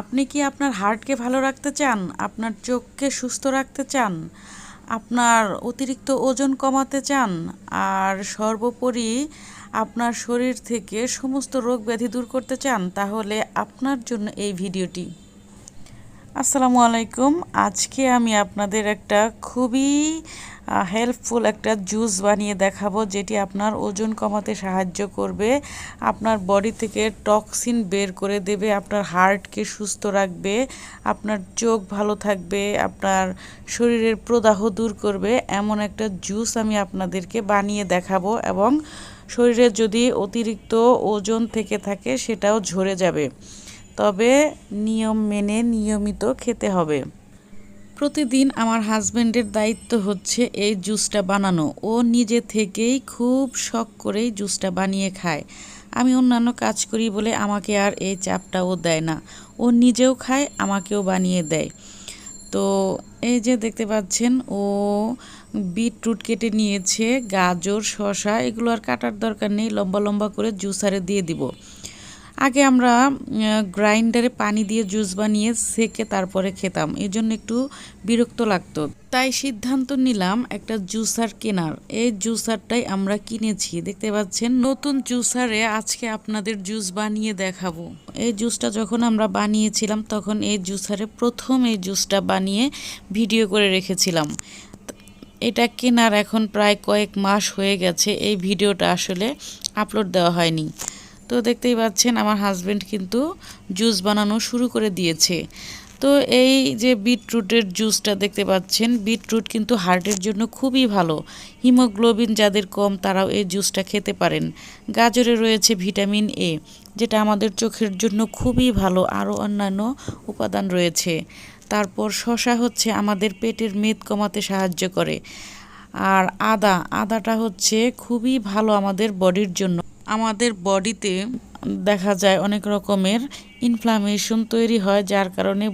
আপনি কি আপনার হার্টকে ভালো রাখতে চান? আপনার চোখকে সুস্থ রাখতে চান? আপনার অতিরিক্ত ওজন কমাতে চান? আর সর্বোপরি আপনার শরীর থেকে সমস্ত রোগ ব্যাধি দূর করতে চান? তাহলে আপনার জন্য এই ভিডিওটি। আসসালামু আলাইকুম। আজকে আমি আপনাদের একটা খুবই হেল্পফুল একটা জুস বানিয়ে দেখাবো, যেটি আপনার ওজন কমাতে সাহায্য করবে, আপনার বডি থেকে টক্সিন বের করে দেবে, আপনার হার্টকে সুস্থ রাখবে, আপনার চোখ ভালো থাকবে, আপনার শরীরের প্রদাহ দূর করবে, এমন একটা জুস আমি আপনাদেরকে বানিয়ে দেখাবো এবং শরীরে যদি অতিরিক্ত ওজন থেকে থাকে, সেটাও ঝরে যাবে। তবে নিয়ম মেনে নিয়মিত খেতে হবে। প্রতিদিন আমার হাজব্যান্ডের দায়িত্ব হচ্ছে এই জুসটা বানানো। ও নিজে থেকেই খুব শখ করেই জুসটা বানিয়ে খায়। আমি অন্যান্য কাজ করি বলে আমাকে আর এই চাপটাও দেয় না। ও নিজেও খায়, আমাকেও বানিয়ে দেয়। তো এই যে দেখতে পাচ্ছেন, ও বিটরুট কেটে নিয়েছে, গাজর, শসা, এগুলো আর কাটার দরকার নেই। লম্বা লম্বা করে জুসারে দিয়ে দিব। আগে আমরা গ্রাইন্ডারে পানি দিয়ে জুস বানিয়ে সেকে তারপরে খেতাম। এই জন্য একটু বিরক্ত লাগতো। তাই সিদ্ধান্ত নিলাম একটা জুসার কেনার। এই জুসারটাই আমরা কিনেছি। দেখতে পাচ্ছেন, নতুন জুসারে আজকে আপনাদের জুস বানিয়ে দেখাবো। এই জুসটা যখন আমরা বানিয়েছিলাম, তখন এই জুসারে প্রথম এই জুসটা বানিয়ে ভিডিও করে রেখেছিলাম। এটা কেনার এখন প্রায় কয়েক মাস হয়ে গেছে। এই ভিডিওটা আসলে আপলোড দেওয়া হয়নি। তো দেখতেই পাচ্ছেন আমার হাজব্যান্ড কিন্তু জুস বানানো শুরু করে দিয়েছে। তো এই যে বিটরুটের জুসটা দেখতে পাচ্ছেন, বিটরুট কিন্তু হার্টের জন্য খুবই ভালো। হিমোগ্লোবিন যাদের কম, তারাও এই জুসটা খেতে পারেন। গাজরে রয়েছে ভিটামিন এ যেটা আমাদের চোখের জন্য খুবই ভালো। আরও অন্যান্য উপাদান রয়েছে। তারপর শশা হচ্ছে আমাদের পেটের মেদ কমাতে সাহায্য করে। আর আদা, আদাটা হচ্ছে খুবই ভালো আমাদের বডির জন্য। আমাদের বডিতে দেখা যায় অনেক রকমের ইনফ্লামেশন তৈরি হয়, যার কারণে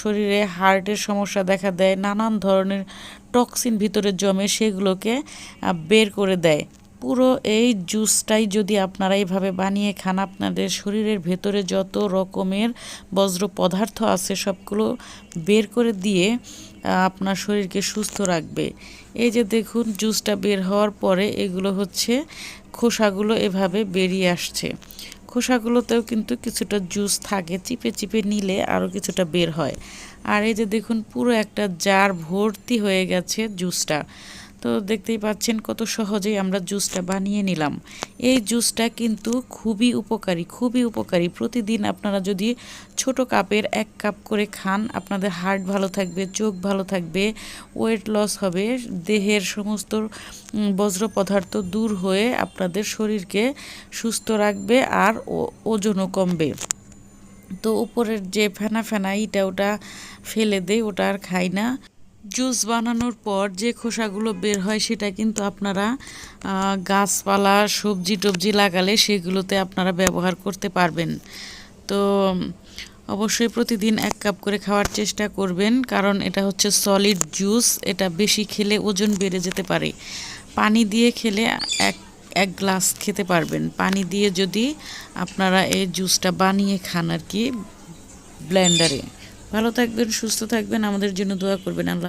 শরীরে হার্টের সমস্যা দেখা দেয়, নানান ধরনের টক্সিন ভিতরে জমে সেগুলোকে বের করে দেয়। পুরো এই জুসটাই যদি আপনারা এইভাবে বানিয়ে খান, আপনাদের শরীরের ভেতরে যত রকমের বজ্র পদার্থ আছে, সবগুলো বের করে দিয়ে আপনার শরীরকে সুস্থ রাখবে। এই যে দেখুন, জুসটা বের হওয়ার পরে এগুলো হচ্ছে, খোসাগুলো এভাবে বেরিয়ে আসছে। খোসাগুলোতেও কিন্তু কিছুটা জুস থাকে, চিপে চিপে নিলে আরও কিছুটা বের হয়। আর এই যে দেখুন, পুরো একটা জার ভর্তি হয়ে গেছে জুসটা। তো দেখতেই পাচ্ছেন কত সহজেই আমরা জুসটা বানিয়ে নিলাম। এই জুসটা কিন্তু খুবই উপকারী খুবই উপকারী। প্রতিদিন আপনারা যদি ছোট কাপের এক কাপ করে খান, আপনাদের হার্ট ভালো থাকবে, চোখ ভালো থাকবে ওয়েট লস হবে, দেহের সমস্ত বজ্র পদার্থ দূর হয়ে আপনাদের শরীরকে সুস্থ রাখবে আর ওজনও কমবে। তো উপরের যে ফেনা ফেনা ইটা ওটা ফেলে দেয় ওটা আর খাই না। জুস বানানোর পর যে খোসাগুলো বের হয় সেটা কিন্তু আপনারা গাছপালা, সবজি টবজি লাগালে সেগুলোতে আপনারা ব্যবহার করতে পারবেন। তো, অবশ্যই প্রতিদিন এক কাপ করে খাওয়ার চেষ্টা করবেন, কারণ এটা হচ্ছে সলিড জুস এটা বেশি খেলে ওজন বেড়ে যেতে পারে। পানি দিয়ে খেলে এক এক গ্লাস খেতে পারবেন। পানি দিয়ে যদি আপনারা এই জুসটা বানিয়ে খান আর কি ব্লেন্ডারে ভালো থাকবেন, সুস্থ থাকবেন, আমাদের জন্য দোয়া করবেন, আল্লাহ